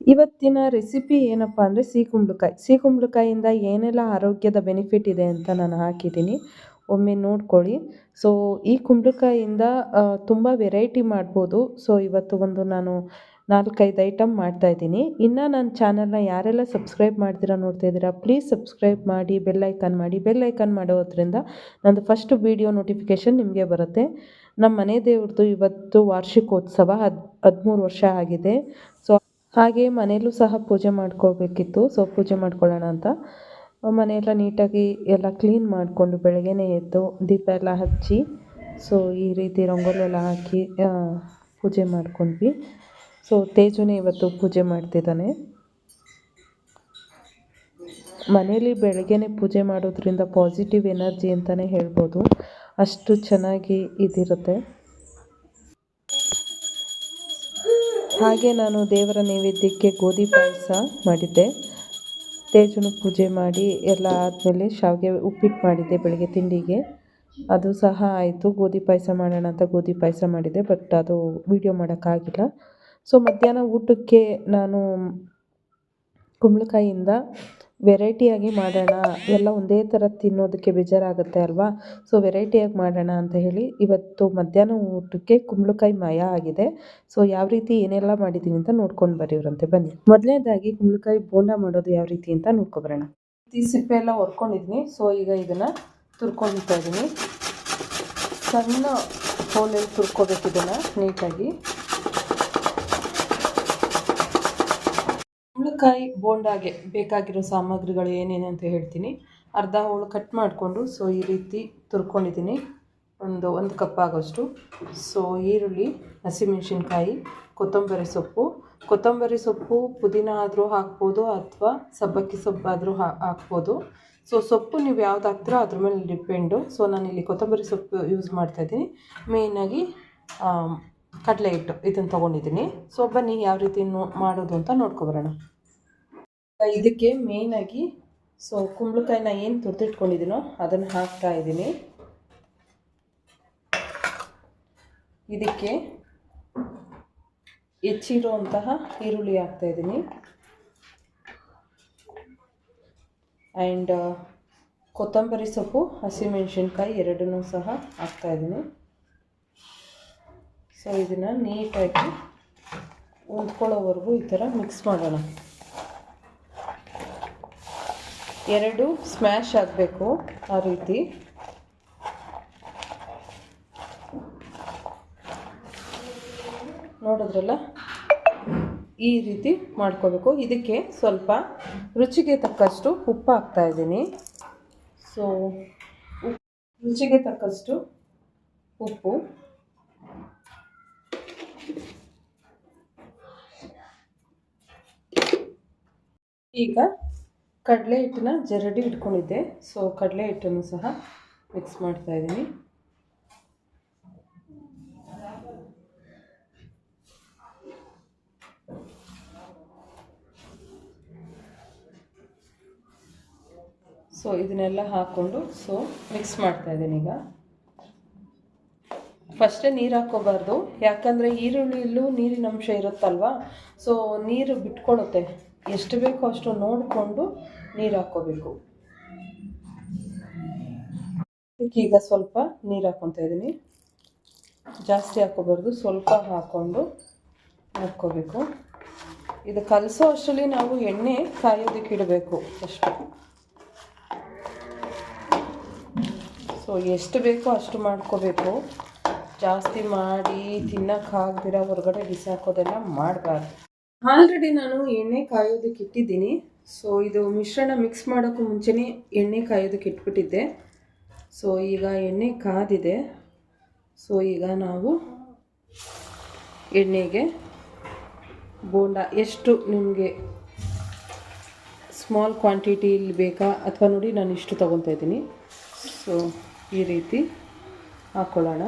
ಇವತ್ತಿನ ರೆಸಿಪಿ ಏನಪ್ಪ ಅಂದರೆ ಸಿಹಿ ಕುಂಬಳಕಾಯಿ ಸಿಹಿ ಕುಂಬಳಕಾಯಿಂದ ಏನೆಲ್ಲ ಆರೋಗ್ಯದ ಬೆನಿಫಿಟ್ ಇದೆ ಅಂತ ನಾನು ಹಾಕಿದ್ದೀನಿ. ಒಮ್ಮೆ ನೋಡ್ಕೊಳ್ಳಿ. ಸೊ ಈ ಕುಂಬಳಕಾಯಿಂದ ತುಂಬ ವೆರೈಟಿ ಮಾಡ್ಬೋದು. ಸೊ ಇವತ್ತು ಒಂದು ನಾನು ನಾಲ್ಕೈದು ಐಟಮ್ ಮಾಡ್ತಾಯಿದ್ದೀನಿ ಇನ್ನು ನನ್ನ ಚಾನಲ್ನ ಯಾರೆಲ್ಲ ಸಬ್ಸ್ಕ್ರೈಬ್ ಮಾಡ್ತೀರಾ ನೋಡ್ತಾ ಇದ್ದೀರಾ ಪ್ಲೀಸ್ ಸಬ್ಸ್ಕ್ರೈಬ್ ಮಾಡಿ ಬೆಲ್ಲೈಕನ್ ಮಾಡಿ. ಬೆಲ್ಲೈಕನ್ ಮಾಡೋದ್ರಿಂದ ನಂದು ಫಸ್ಟ್ ವೀಡಿಯೋ ನೋಟಿಫಿಕೇಷನ್ ನಿಮಗೆ ಬರುತ್ತೆ. ನಮ್ಮ ಮನೆ ದೇವ್ರದ್ದು ಇವತ್ತು ವಾರ್ಷಿಕೋತ್ಸವ, ಹದ್, ಹದಿಮೂರು ವರ್ಷ ಆಗಿದೆ. ಸೊ ಹಾಗೆ ಮನೆಯಲ್ಲೂ ಸಹ ಪೂಜೆ ಮಾಡ್ಕೋಬೇಕಿತ್ತು. ಸೊ ಪೂಜೆ ಮಾಡ್ಕೊಳ್ಳೋಣ ಅಂತ. ಮನೆಯೆಲ್ಲ ನೀಟಾಗಿ ಎಲ್ಲ ಕ್ಲೀನ್ ಮಾಡಿಕೊಂಡು ಬೆಳಗ್ಗೆನೇ ಎದ್ದು ದೀಪ ಎಲ್ಲ ಹಚ್ಚಿ ಸೊ ಈ ರೀತಿ ರಂಗೋಲಿ ಎಲ್ಲ ಹಾಕಿ ಪೂಜೆ ಮಾಡ್ಕೊಂಡ್ವಿ. ಸೊ ತೇಜುನೇ ಇವತ್ತು ಪೂಜೆ ಮಾಡ್ತಿದ್ದಾನೆ. ಮನೆಯಲ್ಲಿ ಬೆಳಗ್ಗೆನೆ ಪೂಜೆ ಮಾಡೋದ್ರಿಂದ ಪಾಸಿಟಿವ್ ಎನರ್ಜಿ ಅಂತಲೇ ಹೇಳ್ಬೋದು. ಅಷ್ಟು ಚೆನ್ನಾಗಿ ಇದಿರುತ್ತೆ. ಹಾಗೆ ನಾನು ದೇವರ ನೈವೇದ್ಯಕ್ಕೆ ಗೋಧಿ ಪಾಯಸ ಮಾಡಿದ್ದೆ. ತೇಜನ ಪೂಜೆ ಮಾಡಿ ಎಲ್ಲ ಆದಮೇಲೆ ಶಾವಿಗೆ ಉಪ್ಪಿಟ್ಟು ಮಾಡಿದ್ದೆ ಬೆಳಗ್ಗೆ ತಿಂಡಿಗೆ. ಅದು ಸಹ ಆಯಿತು. ಗೋಧಿ ಪಾಯಸ ಮಾಡೋಣ ಅಂತ ಗೋಧಿ ಪಾಯಸ ಮಾಡಿದ್ದೆ ಬಟ್ ಅದು ವೀಡಿಯೋ ಮಾಡೋಕ್ಕಾಗಿಲ್ಲ. ಸೊ ಮಧ್ಯಾಹ್ನ ಊಟಕ್ಕೆ ನಾನು ಕುಂಬಳಕಾಯಿಯಿಂದ ವೆರೈಟಿಯಾಗಿ ಮಾಡೋಣ. ಎಲ್ಲ ಒಂದೇ ಥರ ತಿನ್ನೋದಕ್ಕೆ ಬೇಜಾರಾಗುತ್ತೆ ಅಲ್ವಾ? ಸೊ ವೆರೈಟಿಯಾಗಿ ಮಾಡೋಣ ಅಂತ ಹೇಳಿ ಇವತ್ತು ಮಧ್ಯಾಹ್ನ ಊಟಕ್ಕೆ ಕುಂಬಳಕಾಯಿ ಮಯ ಆಗಿದೆ. ಸೊ ಯಾವ ರೀತಿ ಏನೆಲ್ಲ ಮಾಡಿದ್ದೀನಿ ಅಂತ ನೋಡ್ಕೊಂಡು ಬರೀವ್ರಂತೆ ಬನ್ನಿ. ಮೊದಲನೇದಾಗಿ ಕುಂಬಳಕಾಯಿ ಬೋಂಡ ಮಾಡೋದು ಯಾವ ರೀತಿ ಅಂತ ನೋಡ್ಕೊಬರೋಣ. ಈ ಸಿಪ್ಪೆ ಎಲ್ಲ ಹೊರ್ಕೊಂಡಿದ್ದೀನಿ ಸೊ ಈಗ ಇದನ್ನು ತುರ್ಕೊಂಡಿರ್ತಾ ಇದ್ದೀನಿ ಸಣ್ಣ ಹೋಲಲ್ಲಿ ತುರ್ಕೋಬೇಕು ಇದನ್ನು ನೀಟಾಗಿ. ಕುಂಬಳಕಾಯಿ ಬೋಂಡಾಗೆ ಬೇಕಾಗಿರೋ ಸಾಮಗ್ರಿಗಳು ಏನೇನು ಅಂತ ಹೇಳ್ತೀನಿ. ಅರ್ಧ ಹೋಳು ಕಟ್ ಮಾಡಿಕೊಂಡು ಸೊ ಈ ರೀತಿ ತುರ್ಕೊಂಡಿದ್ದೀನಿ. ಒಂದು ಒಂದು ಕಪ್ ಆಗೋಷ್ಟು. ಸೊ ಈರುಳ್ಳಿ, ಹಸಿಮೆಣಸಿನ್ಕಾಯಿ, ಕೊತ್ತಂಬರಿ ಸೊಪ್ಪು. ಕೊತ್ತಂಬರಿ ಸೊಪ್ಪು ಪುದೀನ ಆದರೂ ಹಾಕ್ಬೋದು ಅಥವಾ ಸಬ್ಬಕ್ಕಿ ಸೊಪ್ಪಾದರೂ ಹಾಕ್ಬೋದು. ಸೊ ಸೊಪ್ಪು ನೀವು ಯಾವ್ದು ಹಾಕ್ತೀರೋ ಅದ್ರ ಮೇಲೆ ಡಿಪೆಂಡು. ಸೊ ಇಲ್ಲಿ ಕೊತ್ತಂಬರಿ ಸೊಪ್ಪು ಯೂಸ್ ಮಾಡ್ತಾಯಿದ್ದೀನಿ ಮೇಯ್ನಾಗಿ ಕಡಲೆ ಹಿಟ್ಟು ಇದನ್ನು ತೊಗೊಂಡಿದ್ದೀನಿ. ಸೊ ಬನ್ನಿ ಯಾವ ರೀತಿ ಮಾಡೋದು ಅಂತ ನೋಡ್ಕೊಬರೋಣ ಇದಕ್ಕೆ ಮೇಯ್ನಾಗಿ ಸೊ ಕುಂಬಳಕಾಯಿನ ಏನು ತುರ್ದಿಟ್ಕೊಂಡಿದ್ದೀನೋ ಅದನ್ನು ಹಾಕ್ತಾ ಇದ್ದೀನಿ. ಇದಕ್ಕೆ ಹೆಚ್ಚಿರುವಂತಹ ಈರುಳ್ಳಿ ಹಾಕ್ತಾಯಿದ್ದೀನಿ ಆ್ಯಂಡ್ ಕೊತ್ತಂಬರಿ ಸೊಪ್ಪು, ಹಸಿಮೆಣಸಿನ್ಕಾಯಿ ಎರಡನ್ನೂ ಸಹ ಹಾಕ್ತಾ ಇದ್ದೀನಿ. ಸೊ ಇದನ್ನು ನೀಟಾಗಿ ಹೊಂದ್ಕೊಳ್ಳೋವರೆಗೂ ಈ ಥರ ಮಿಕ್ಸ್ ಮಾಡೋಣ. ಎರಡು ಸ್ಮ್ಯಾಶ್ ಆಗಬೇಕು ಆ ರೀತಿ. ನೋಡಿದ್ರಲ್ಲ? ಈ ರೀತಿ ಮಾಡ್ಕೋಬೇಕು. ಇದಕ್ಕೆ ಸ್ವಲ್ಪ ರುಚಿಗೆ ತಕ್ಕಷ್ಟು ಉಪ್ಪು ಹಾಕ್ತಾ ಇದ್ದೀನಿ. ಸೊ ರುಚಿಗೆ ತಕ್ಕಷ್ಟು ಉಪ್ಪು. ಈಗ ಕಡಲೆ ಹಿಟ್ಟನ್ನ ಜರಡಿ ಇಟ್ಕೊಂಡಿದ್ದೆ. ಸೊ ಕಡಲೆ ಹಿಟ್ಟನ್ನು ಸಹ ಮಿಕ್ಸ್ ಮಾಡ್ತಾ ಇದ್ದೀನಿ. ಸೊ ಇದನ್ನೆಲ್ಲ ಹಾಕ್ಕೊಂಡು ಸೊ ಮಿಕ್ಸ್ ಮಾಡ್ತಾ ಇದ್ದೀನಿ ಈಗ. ಫಸ್ಟೇ ನೀರು ಹಾಕ್ಕೋಬಾರ್ದು. ಯಾಕಂದರೆ ಈರುಳ್ಳಿಯಲ್ಲೂ ನೀರಿನ ಅಂಶ ಇರುತ್ತಲ್ವ? ಸೊ ನೀರು ಬಿಟ್ಕೊಳುತ್ತೆ. ಎಷ್ಟು ಬೇಕೋ ಅಷ್ಟು ನೋಡಿಕೊಂಡು ನೀರು ಹಾಕ್ಕೋಬೇಕು. ಈಗ ಸ್ವಲ್ಪ ನೀರು ಹಾಕ್ಕೊತಾ ಇದ್ದೀನಿ ಜಾಸ್ತಿ ಹಾಕೋಬಾರ್ದು ಸ್ವಲ್ಪ ಹಾಕ್ಕೊಂಡು ಹಾಕ್ಕೋಬೇಕು ಇದು ಕಲಸೋ ಅಷ್ಟರಲ್ಲಿ ನಾವು ಎಣ್ಣೆ ಕಾಯೋದಕ್ಕೆ ಇಡಬೇಕು ಅಷ್ಟು. ಸೊ ಎಷ್ಟು ಬೇಕೋ ಅಷ್ಟು ಮಾಡ್ಕೋಬೇಕು. ಜಾಸ್ತಿ ಮಾಡಿ ತಿನ್ನೋಕ್ಕಾಗ್ದಿರ ಹೊರಗಡೆ ಬಿಸಾಕೋದೆಲ್ಲ ಮಾಡಬಾರ್ದು. ಆಲ್ರೆಡಿ ನಾನು ಎಣ್ಣೆ ಕಾಯೋದಕ್ಕೆ ಇಟ್ಟಿದ್ದೀನಿ. ಸೊ ಇದು ಮಿಶ್ರಣ ಮಿಕ್ಸ್ ಮಾಡೋಕ್ಕೂ ಮುಂಚೆನೇ ಎಣ್ಣೆ ಕಾಯೋದಕ್ಕೆ ಇಟ್ಬಿಟ್ಟಿದ್ದೆ. ಸೊ ಈಗ ಎಣ್ಣೆ ಕಾದಿದೆ. ಸೊ ಈಗ ನಾವು ಎಣ್ಣೆಗೆ ಬೋಂಡ ಎಷ್ಟು ನಿಮಗೆ ಸ್ಮಾಲ್ ಕ್ವಾಂಟಿಟಿಲಿ ಬೇಕಾ ಅಥವಾ ನೋಡಿ ನಾನು ಇಷ್ಟು ತೊಗೊತಾ ಇದ್ದೀನಿ. ಸೊ ಈ ರೀತಿ ಹಾಕ್ಕೊಳ್ಳೋಣ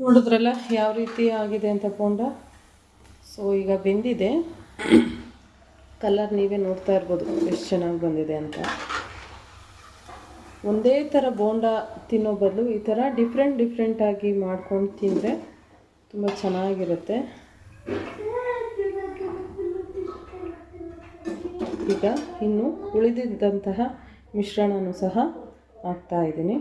ನೋಡಿದ್ರಲ್ಲ ಯಾವ ರೀತಿ ಆಗಿದೆ ಅಂತ ಬೋಂಡ ಸೊ ಈಗ ಬೆಂದಿದೆ. ಕಲರ್ ನೀವೇ ನೋಡ್ತಾ ಇರ್ಬೋದು ಎಷ್ಟು ಚೆನ್ನಾಗಿ ಬಂದಿದೆ ಅಂತ. ಒಂದೇ ಥರ ಬೋಂಡ ತಿನ್ನೋ ಬದಲು ಈ ಥರ ಡಿಫ್ರೆಂಟ್ ಡಿಫ್ರೆಂಟಾಗಿ ಮಾಡ್ಕೊಂಡು ತಿಂದರೆ ತುಂಬ ಚೆನ್ನಾಗಿರುತ್ತೆ. ಈಗ ಇನ್ನು ಉಳಿದಿದ್ದಂತಹ ಮಿಶ್ರಣನೂ ಸಹ ಹಾಕ್ತಾ ಇದ್ದೀನಿ.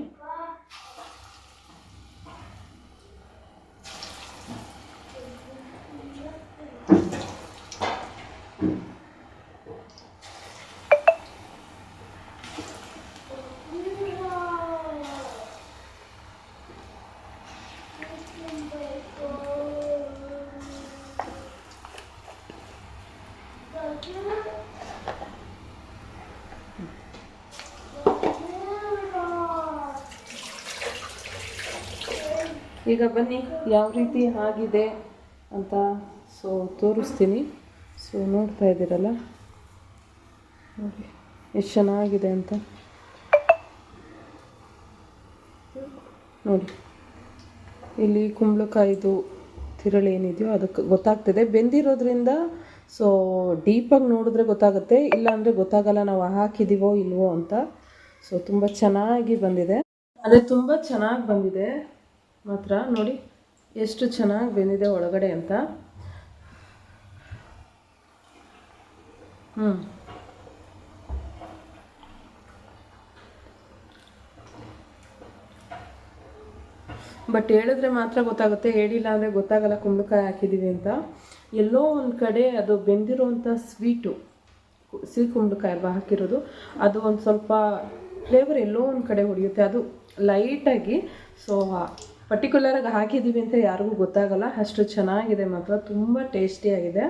ಈಗ ಬನ್ನಿ, ಯಾವ ರೀತಿ ಆಗಿದೆ ಅಂತ ಸೊ ತೋರಿಸ್ತೀನಿ. ಸೊ ನೋಡ್ತಾ ಇದ್ದೀರಲ್ಲ? ನೋಡಿ, ಎಷ್ಟು ಚೆನ್ನಾಗಿದೆ ಅಂತ. ನೋಡಿ, ಇಲ್ಲಿ ಕುಂಬಳಕಾಯಿದು ತಿರಳು ಏನಿದೆಯೋ ಅದಕ್ಕೆ ಗೊತ್ತಾಗ್ತದೆ. ಬೆಂದಿರೋದ್ರಿಂದ ಸೊ ಡೀಪಾಗಿ ನೋಡಿದ್ರೆ ಗೊತ್ತಾಗುತ್ತೆ, ಇಲ್ಲಾಂದರೆ ಗೊತ್ತಾಗಲ್ಲ ನಾವು ಹಾಕಿದ್ದೀವೋ ಇಲ್ವೋ ಅಂತ. ಸೊ ತುಂಬ ಚೆನ್ನಾಗಿ ಬಂದಿದೆ. ಅದೇ ತುಂಬ ಚೆನ್ನಾಗಿ ಬಂದಿದೆ. ಮಾತ್ರ ನೋಡಿ, ಎಷ್ಟು ಚೆನ್ನಾಗಿ ಬಂದಿದೆ ಒಳಗಡೆ ಅಂತ. ಹ್ಞೂ ಬಟ್ ಹೇಳಿದ್ರೆ ಮಾತ್ರ ಗೊತ್ತಾಗುತ್ತೆ, ಹೇಳಿಲ್ಲ ಅಂದರೆ ಗೊತ್ತಾಗಲ್ಲ ಕುಂಬಳಕಾಯಿ ಹಾಕಿದ್ದೀವಿ ಅಂತ. ಎಲ್ಲೋ ಒಂದು ಕಡೆ ಅದು ಬೆಂದಿರೋವಂಥ ಸ್ವೀಟು ಸಿಹಿ ಕುಂಬಳಕಾಯಿ ಅಲ್ವಾ ಹಾಕಿರೋದು, ಅದು ಒಂದು ಸ್ವಲ್ಪ ಫ್ಲೇವರ್ ಎಲ್ಲೋ ಒಂದು ಕಡೆ ಹೊಡೆಯುತ್ತೆ. ಅದು ಲೈಟಾಗಿ ಸೊ ಪರ್ಟಿಕ್ಯುಲರಾಗಿ ಹಾಕಿದ್ದೀವಿ ಅಂತ ಯಾರಿಗೂ ಗೊತ್ತಾಗಲ್ಲ. ಅಷ್ಟು ಚೆನ್ನಾಗಿದೆ ಮಾತ್ರ, ತುಂಬ ಟೇಸ್ಟಿಯಾಗಿದೆ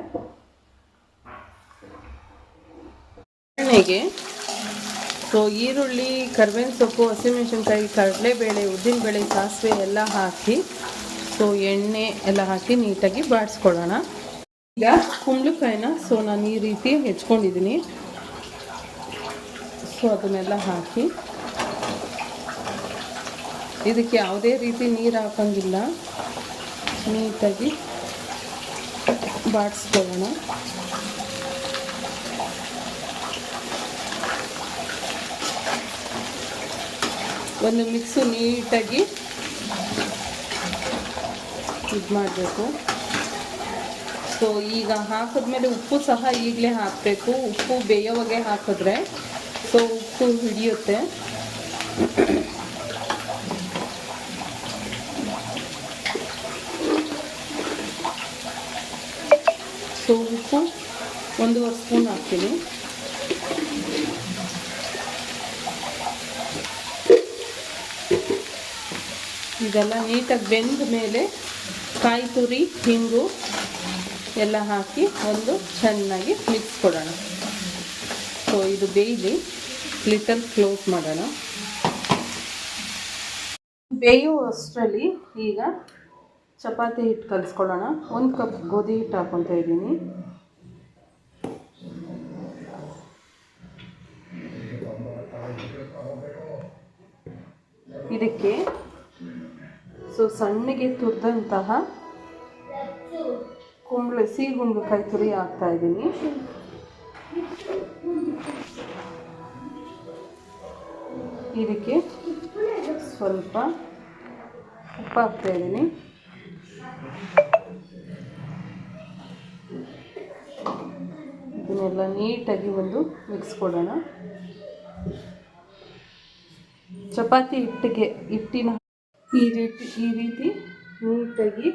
ಎಣ್ಣೆಗೆ ಸೊ ಈರುಳ್ಳಿ, ಕರ್ಬೇವಿನ ಸೊಪ್ಪು ಹಸಿಮೆಣಸಿನ್ಕಾಯಿ ಕಡಲೆಬೇಳೆ ಉದ್ದಿನಬೇಳೆ ಸಾಸಿವೆ ಎಲ್ಲ ಹಾಕಿ ಸೊ ಎಣ್ಣೆ ಎಲ್ಲ ಹಾಕಿ ನೀಟಾಗಿ ಬಾಡಿಸ್ಕೊಳ್ಳೋಣ. ಈಗ ಕುಂಬಳಕಾಯಿನ ಸೊ ನಾನು ಈ ರೀತಿ ಹೆಚ್ಕೊಂಡಿದ್ದೀನಿ ಸೊ ಅದನ್ನೆಲ್ಲ ಹಾಕಿ. ಇದಕ್ಕೆ ಯಾವುದೇ ರೀತಿ ನೀರು ಹಾಕೋಂಗಿಲ್ಲ. ನೀಟಾಗಿ ಬಾಡಿಸ್ಕೊಳ್ಳೋಣ. ಒಂದು ಮಿಕ್ಸು ನೀಟಾಗಿ ಇದು ಮಾಡಬೇಕು ಸೊ, ಈಗ ಹಾಕಿದ್ಮೇಲೆ ಉಪ್ಪು ಸಹ ಈಗಲೇ ಹಾಕಬೇಕು. ಉಪ್ಪು ಬೇಯೋವಾಗೆ ಹಾಕಿದ್ರೆ. ಸೊ, ಉಪ್ಪು ಹಿಡಿಯುತ್ತೆ. ಸೊ, ಉಪ್ಪು ಒಂದೂವರೆ ಸ್ಪೂನ್ ಹಾಕ್ತೀನಿ. ಇದೆಲ್ಲ ನೀಟಾಗಿ ಬೆಂದ ಮೇಲೆ ಕಾಯಿ ತುರಿ, ಹಿಂಗು ಎಲ್ಲ ಹಾಕಿ ಒಂದು ಚೆನ್ನಾಗಿ ಮಿಕ್ಸ್ ಕೊಡೋಣ. ಸೊ ಇದು ಬೇಯಲಿ ಲಿಟಲ್ ಕ್ಲೋಸ್ ಮಾಡೋಣ. ಬೇಯುವಷ್ಟರಲ್ಲಿ ಈಗ ಚಪಾತಿ ಹಿಟ್ಟು ಕಲಿಸ್ಕೊಳ್ಳೋಣ. ಒಂದು ಕಪ್ ಗೋಧಿ ಹಿಟ್ಟು ಹಾಕೊತ ಇದ್ದೀನಿ. ಇದಕ್ಕೆ ಸೊ, ಸಣ್ಣಗೆ ತುರಿದಂತಹ ಕುಂಬಳ ಸಿಹಿ ಕೈ ತುರಿ ಹಾಕ್ತಾ ಇದ್ದೀನಿ. ಇದಕ್ಕೆ ಸ್ವಲ್ಪ ಉಪ್ಪು ಹಾಕ್ತಾ ಇದ್ದೀನಿ. ಇದನ್ನೆಲ್ಲ ನೀಟಾಗಿ ಒಂದು ಮಿಕ್ಸ್ ಕೊಡೋಣ. ಚಪಾತಿ ಹಿಟ್ಟಿಗೆ ಹಿಟ್ಟಿನ ಈ ರೀತಿ ಈ ರೀತಿ ನೀಟಾಗಿ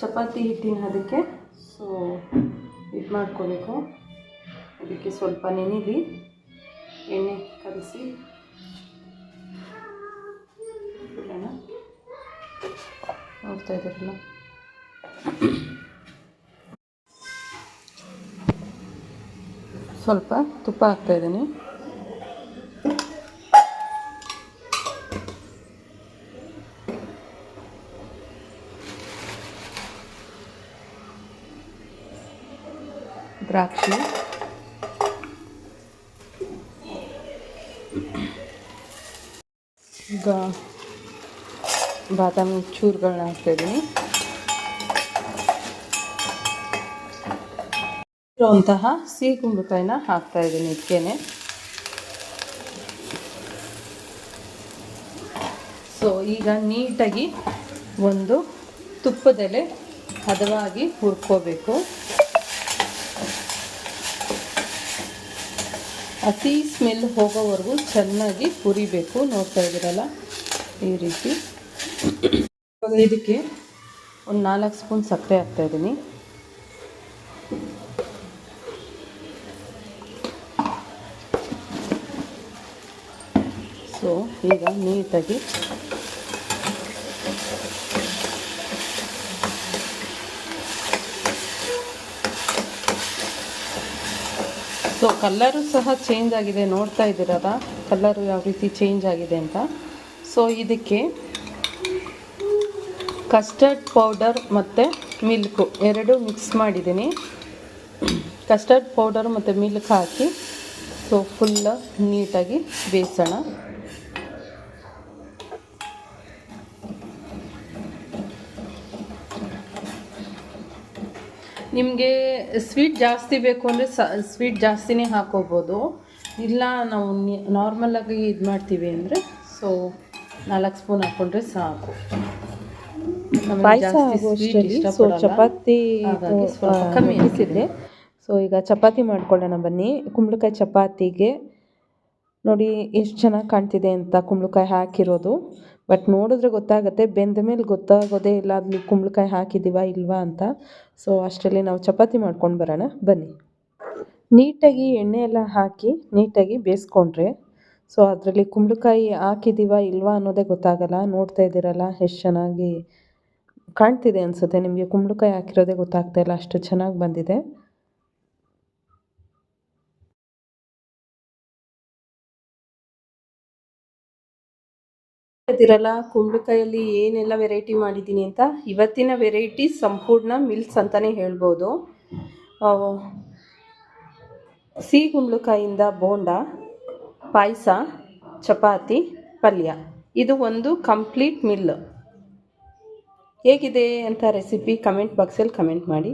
ಚಪಾತಿ ಹಿಟ್ಟಿನ ಅದಕ್ಕೆ. ಸೊ ಇದು ಮಾಡ್ಕೋಬೇಕು. ಅದಕ್ಕೆ ಸ್ವಲ್ಪ ನೆನಿಲಿ, ಎಣ್ಣೆ ಕಲಸಿ. ಬಿಡೋಣ ನೋಡ್ತಾ ಇದ್ದೀರಲ್ಲ? ಸ್ವಲ್ಪ ತುಪ್ಪ ಹಾಕ್ತಾ ಇದ್ದೀನಿ ದ್ರಾಕ್ಷಿ ಈಗ ಬಾದಾಮಿ ಚೂರುಗಳನ್ನ ಹಾಕ್ತಾಯಿದ್ದೀನಿ ಇರುವಂತಹ ಸಿಹಿ ಕುಂಬಳಕಾಯಿನ ಹಾಕ್ತಾ ಇದ್ದೀನಿ ಇದಕ್ಕೇನೆ ಸೊ ಈಗ ನೀಟಾಗಿ ಒಂದು ತುಪ್ಪದೆಲೆ ಹದವಾಗಿ ಹುರ್ಕೋಬೇಕು. ಹಸಿ ಸ್ಮೆಲ್ ಹೋಗೋವರೆಗೂ ಚೆನ್ನಾಗಿ ಹುರಿಬೇಕು. ನೋಡ್ತಾ ಇದ್ದೀರಲ್ಲ? ಈ ರೀತಿ. ಇದಕ್ಕೆ ಒಂದು ನಾಲ್ಕು ಸ್ಪೂನ್ ಸಕ್ಕರೆ ಹಾಕ್ತಾಯಿದ್ದೀನಿ ಸೊ ಈಗ ನೀಟಾಗಿ ಸೊ ಕಲ್ಲರು ಸಹ ಚೇಂಜ್ ಆಗಿದೆ ನೋಡ್ತಾ ಇದ್ದೀರಲ್ಲ ಕಲ್ಲರು ಯಾವ ರೀತಿ ಚೇಂಜ್ ಆಗಿದೆ ಅಂತ ಸೊ ಇದಕ್ಕೆ ಕಸ್ಟರ್ಡ್ ಪೌಡರ್ ಮತ್ತು ಮಿಲ್ಕು ಎರಡು ಮಿಕ್ಸ್ ಮಾಡಿದ್ದೀನಿ ಕಸ್ಟರ್ಡ್ ಪೌಡರ್ ಮತ್ತು ಮಿಲ್ಕ್ ಹಾಕಿ ಸೊ ಫುಲ್ಲ ನೀಟಾಗಿ ಬೇಯಿಸೋಣ ನಿಮಗೆ ಸ್ವೀಟ್ ಜಾಸ್ತಿ ಬೇಕು ಅಂದರೆ ಸ ಸ್ವೀಟ್ ಜಾಸ್ತಿನೇ ಹಾಕೋಬೋದು. ಇಲ್ಲ ನಾವು ನಾರ್ಮಲಾಗಿ ಇದು ಮಾಡ್ತೀವಿ ಅಂದರೆ ಸೊ ನಾಲ್ಕು ಸ್ಪೂನ್ ಹಾಕ್ಕೊಂಡ್ರೆ ಸಾಕು. ಸೊ ಚಪಾತಿ ಕಮ್ಮಿ ಅನಿಸಿದೆ ಸೊ ಈಗ ಚಪಾತಿ ಮಾಡ್ಕೊಳ್ಳೋಣ ಬನ್ನಿ. ಕುಂಬಳಕಾಯಿ ಚಪಾತಿಗೆ ನೋಡಿ ಎಷ್ಟು ಚೆನ್ನಾಗಿ ಕಾಣ್ತಿದೆ ಅಂತ ಕುಂಬಳಕಾಯಿ ಹಾಕಿರೋದು. ಬಟ್ ನೋಡಿದ್ರೆ ಗೊತ್ತಾಗುತ್ತೆ, ಬೆಂದ ಮೇಲೆ ಗೊತ್ತಾಗೋದೇ ಇಲ್ಲ ಅದು ಕುಂಬಳಕಾಯಿ ಹಾಕಿದ್ದೀವಾ ಇಲ್ವಾ ಅಂತ. ಸೊ ಅಷ್ಟರಲ್ಲಿ ನಾವು ಚಪಾತಿ ಮಾಡ್ಕೊಂಡು ಬರೋಣ. ಬನ್ನಿ. ನೀಟಾಗಿ ಎಣ್ಣೆ ಎಲ್ಲ ಹಾಕಿ ನೀಟಾಗಿ ಬೇಯಿಸ್ಕೊಂಡ್ರೆ ಸೊ ಅದರಲ್ಲಿ ಕುಂಬಳಕಾಯಿ ಹಾಕಿದ್ದೀವ ಇಲ್ವಾ ಅನ್ನೋದೇ ಗೊತ್ತಾಗಲ್ಲ. ನೋಡ್ತಾ ಇದ್ದೀರಲ್ಲ, ಎಷ್ಟು ಚೆನ್ನಾಗಿ ಕಾಣ್ತಿದೆ ಅನಿಸುತ್ತೆ. ನಿಮಗೆ ಕುಂಬಳಕಾಯಿ ಹಾಕಿರೋದೇ ಗೊತ್ತಾಗ್ತಾ ಇಲ್ಲ, ಅಷ್ಟು ಚೆನ್ನಾಗಿ ಬಂದಿದೆ. ಇದಿರಲ್ಲ ಕುಂಬಳಕಾಯಲ್ಲಿ ಏನೆಲ್ಲ ವೆರೈಟಿ ಮಾಡಿದ್ದೀನಿ ಅಂತ ಇವತ್ತಿನ ವೆರೈಟಿ ಸಂಪೂರ್ಣ ಮಿಲ್ಸ್ ಅಂತಲೇ ಹೇಳ್ಬೋದು. ಸಿಹಿ ಕುಂಬಳಕಾಯಿಂದ ಬೋಂಡ, ಪಾಯಸ, ಚಪಾತಿ, ಪಲ್ಯ. ಇದು ಒಂದು ಕಂಪ್ಲೀಟ್ ಮಿಲ್ ಹೇಗಿದೆ ಅಂತ ರೆಸಿಪಿ ಕಮೆಂಟ್ ಬಾಕ್ಸಲ್ಲಿ ಕಮೆಂಟ್ ಮಾಡಿ.